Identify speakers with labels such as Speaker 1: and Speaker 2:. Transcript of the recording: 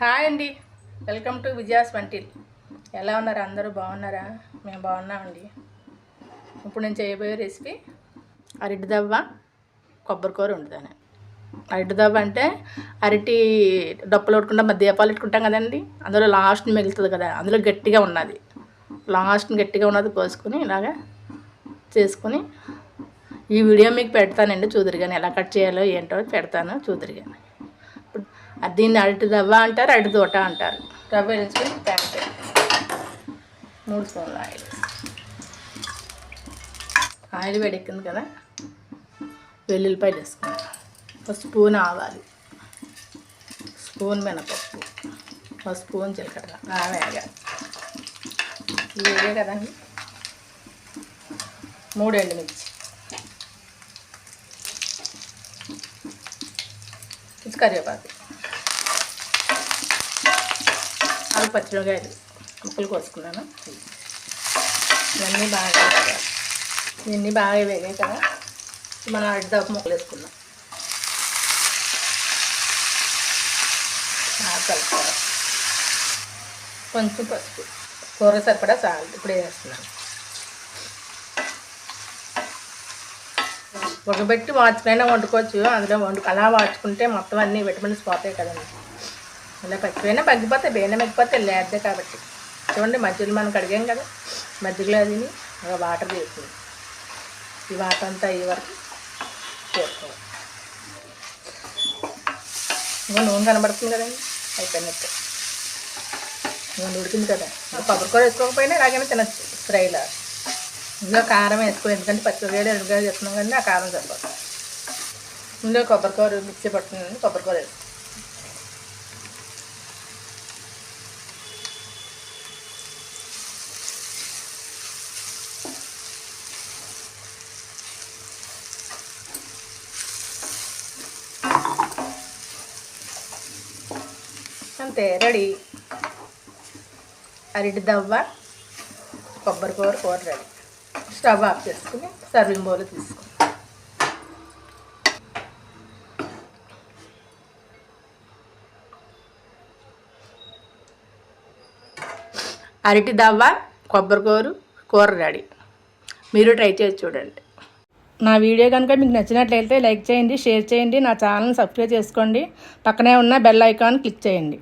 Speaker 1: Hi అండి. Welcome to Vijaya's వంటిల్. ఎలా ఉన్నారు? అందరూ బాగున్నారా? మేము బాగున్నామండి. ఇప్పుడు నేను చేయబోయే రెసిపీ అరటి దవ్వ కొబ్బరికూర వండుతాను. అరటి దవ్వ అంటే అరటి డప్పులు కొట్టుకుంటాం మధ్య దీపాలు పెట్టుకుంటాం కదండి. అందులో లాస్ట్ మిగులుతుంది కదా అందులో గట్టిగా ఉన్నది. లాస్ట్ గట్టిగా ఉన్నది కోసుకుని ఇలాగా చేసుకుని ఈ వీడియో మీకు పెడతానండి చూదురు కానీ ఎలా కట్ చేయాలో ఏంటో పెడతాను చూదురు కానీ దీన్ని అరటి దవ్వ అంటారు అరటి తోట అంటారు. రవ్వ వేసుకొని ప్యాన్ చేయాలి. మూడు స్పూన్లు ఆయిల్. ఆయిల్ వేడెక్కింది కదా? వెల్లుల్లిపాయలు వేసుకుంటాం ఒక స్పూన్ ఆవాలి స్పూన్ మినపప్పు ఒక స్పూన్ జీలకర్ర. ఆ వేగా ఇవి కదండి మూడు ఎండుమిర్చి. ఇది కరివేపాకు. అవి పచ్చిమిరకాయలు ముక్కలు కోసుకున్నాను. ఇవన్నీ బాగా ఇవన్నీ బాగా వేగాయి కదా. మనం అడ్డదాపు ముక్కలు వేసుకున్నాం బాగా కలుపుకోవాలి. కొంచెం పసుపు. కూర సరిపడా చాలు ఇప్పుడు వేస్తున్నాను. ఉడకబెట్టి వాచుకైనా వండుకోవచ్చు. అందులో వండు అలా వాచుకుంటే మొత్తం అన్ని విటమిన్స్ పోతాయి కదండి. ఇలా పచ్చిపోయినా పగ్గిపోతాయి బేన మగ్గిపోతాయి లేదే కాబట్టి. చూడండి మధ్యలో మనం కడిగాం కదా. మధ్యలో అది ఒక వాటర్ వేసింది ఈ వాటర్ అంతా అయ్యే వరకు చేసుకోవాలి ఇంకా నూనె కనబడుతుంది కదండి అయిపోయినట్టు. నూనె ఉడికింది కదా. కొబ్బరికూర వేసుకోకపోయినా ఇలాగైనా తినచ్చు ఫ్రైలా. ఇందులో కారం వేసుకో ఎందుకంటే పచ్చిమిరకాయలు ఎరగకాయలు చెప్తున్నాం కానీ ఆ కారం సరిపోతుంది ఇందులో కొబ్బరికూర మిక్సీ పట్టుకుని కొబ్బరికూర వేసుకో అంతే రెడీ. అరటి దవ్వ కొబ్బరి కూర కూర రెడీ. స్టవ్ ఆఫ్ చేసుకుని సర్వింగ్ బౌల్ తీసుకుని అరటి దవ్వ కొబ్బరి కూర కూర రెడీ. మీరు ట్రై చేసి చూడండి. నా వీడియో కనుక మీకు నచ్చినట్లయితే లైక్ చేయండి షేర్ చేయండి నా ఛానల్ని సబ్స్క్రైబ్ చేసుకోండి. పక్కనే ఉన్న బెల్ ఐకాన్ క్లిక్ చేయండి.